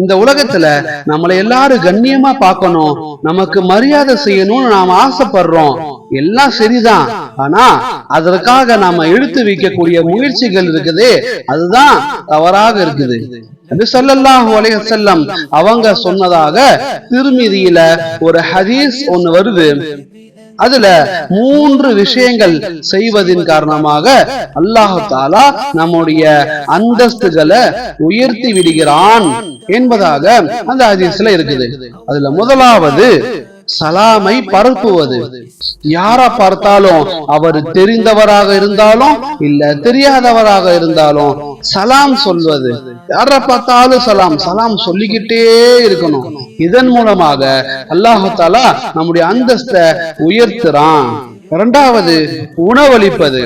இந்த உலகத்துல நம்மளை எல்லாரும் கண்ணியமா பார்க்கணும். நமக்கு மரியாதை செய்யணும்னு நாம ஆசைப்படுறோம். எல்லாம் சரிதான். ஆனா அதற்காக நாம எடுத்து வைக்கக்கூடிய முயற்சிகள் இருக்குது. அதுதான் தவறாக இருக்குது. நபி அலைஹி அவங்க சொன்னதாக திருமிதியில ஒரு ஹதீஸ் ஒன்னு வருது. அதுல மூன்று விஷயங்கள் செய்வதின் காரணமாக அல்லாஹாலா நம்முடைய அந்தஸ்துகளை உயர்த்தி விடுகிறான் என்பதாக அந்த அதிசல இருக்குது. அதுல முதலாவது சலாமை பரப்புவது. யாரா பார்த்தாலும் அவர் தெரிந்தவராக இருந்தாலும் இல்ல தெரியாதவராக இருந்தாலும் சலாம் சொல்வது. யார பார்த்தாலும் சலாம் சலாம் சொல்லிக்கிட்டே இருக்கணும். இதன் மூலமாக அல்லாஹு தாலா நம்முடைய அந்தஸ்தை உயர்த்துறான். இரண்டாவது உணவளிப்பது.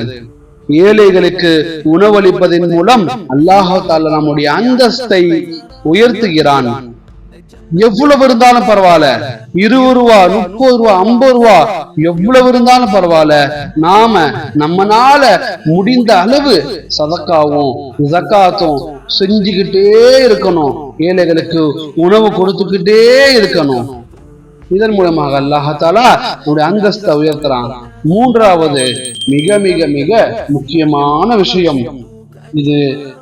ஏழைகளுக்கு உணவளிப்பதன் மூலம் அல்லாஹால தாலா நம்முடைய அந்தஸ்தை உயர்த்துகிறான். எவ்வளவு இருந்தாலும் பரவாயில்ல. இருபது ரூபா முப்பது ரூபா ஐம்பது ரூபா எவ்வளவு இருந்தாலும் பரவாயில்ல. நாம நம்மனால முடிந்த அளவு சதக்காவும் ஜக்காத்தும் செஞ்சுக்கிட்டே இருக்கணும். ஏழைகளுக்கு உணவு கொடுத்துக்கிட்டே இருக்கணும். இதன் மூலமாக அல்லாஹாலா நம்முடைய அந்தஸ்தை உயர்த்துறான். மூன்றாவது மிக மிக மிக முக்கியமான விஷயம். இது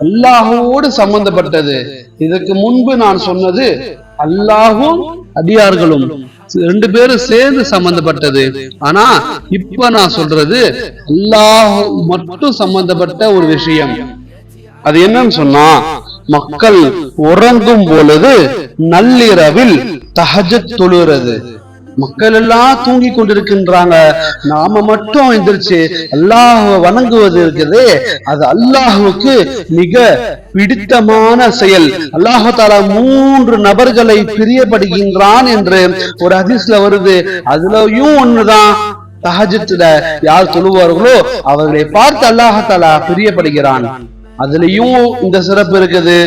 அல்லாஹோடு சம்பந்தப்பட்டது. இதற்கு முன்பு நான் சொன்னது அல்லாஹும் அடியார்களும் ரெண்டு பேரும் சேர்ந்து சம்பந்தப்பட்டது. ஆனா இப்ப நான் சொல்றது அல்லாஹ் மட்டும் சம்பந்தப்பட்ட ஒரு விஷயம். அது என்னன்னு சொன்னா மக்கள் உறங்கும் பொழுது நள்ளிரவில் தஹஜத் தொழுகிறது. மக்கள் எல்லாம் தூங்கி கொண்டிருக்கின்றாங்க. நாம மட்டும் எந்திரிச்சு அல்லாஹ் வணங்குவது இருக்குது அது அல்லாஹுவுக்கு மிக பிடித்தமான செயல். அல்லாஹால மூன்று நபர்களை பிரியப்படுகின்றான் என்று ஒரு அதிசல வருது. அதுலயும் ஒண்ணுதான். தஹஜத்துல யார் தொழுவார்களோ அவர்களை பார்த்து அல்லாஹால பிரியப்படுகிறான். அதுலயும் இந்த சிறப்பு இருக்குது.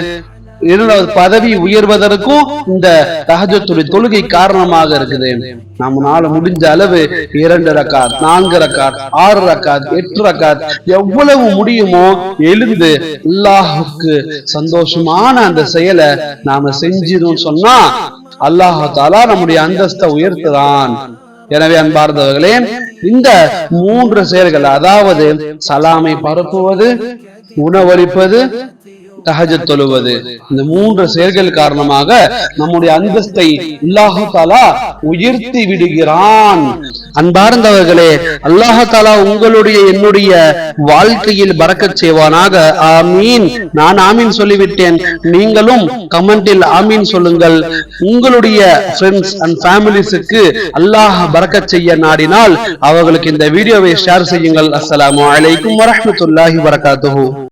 இரண்டாவது பதவி உயர்வதற்கும் இந்த தகஜத்துடைய தொழுகை காரணமாக இருக்குது. நம்மளால முடிஞ்ச அளவு இரண்டு ரக்காத் நான்கு ரக்காத் ஆறு ரக்காத் எட்டு ரக்காத் எவ்வளவு முடியுமோ எழுந்து அல்லாஹுக்கு சந்தோஷமான அந்த செயலை நாம செஞ்சிடும் சொன்னா அல்லாஹாலா நம்முடைய அந்தஸ்தை உயர்த்துதான் எனவே அன்பார்ந்தவர்களே இந்த மூன்று செயல்கள் அதாவது சலாமை பரப்புவது உணவளிப்பது தஹஜத் தொழுவது. இந்த மூன்று செயல்கள் காரணமாக நம்முடைய அந்தஸ்தை அல்லாஹாலா உயர்த்தி விடுகிறான். அன்பார்ந்தவர்களே அல்லாஹாலா உங்களுடைய என்னுடைய வாழ்க்கையில் பறக்கச் செய்வானாக. ஆமீன். நான் ஆமீன் சொல்லிவிட்டேன். நீங்களும் கமெண்டில் ஆமீன் சொல்லுங்கள். உங்களுடைய ஃப்ரெண்ட்ஸ் அண்ட் ஃபேமிலிஸுக்கு அல்லாஹ் பறக்க செய்ய நாடினால் அவர்களுக்கு இந்த வீடியோவை ஷேர் செய்யுங்கள். அஸ்ஸலாமு அலைக்கும் வரமத்துல்லாஹி வரகாத்து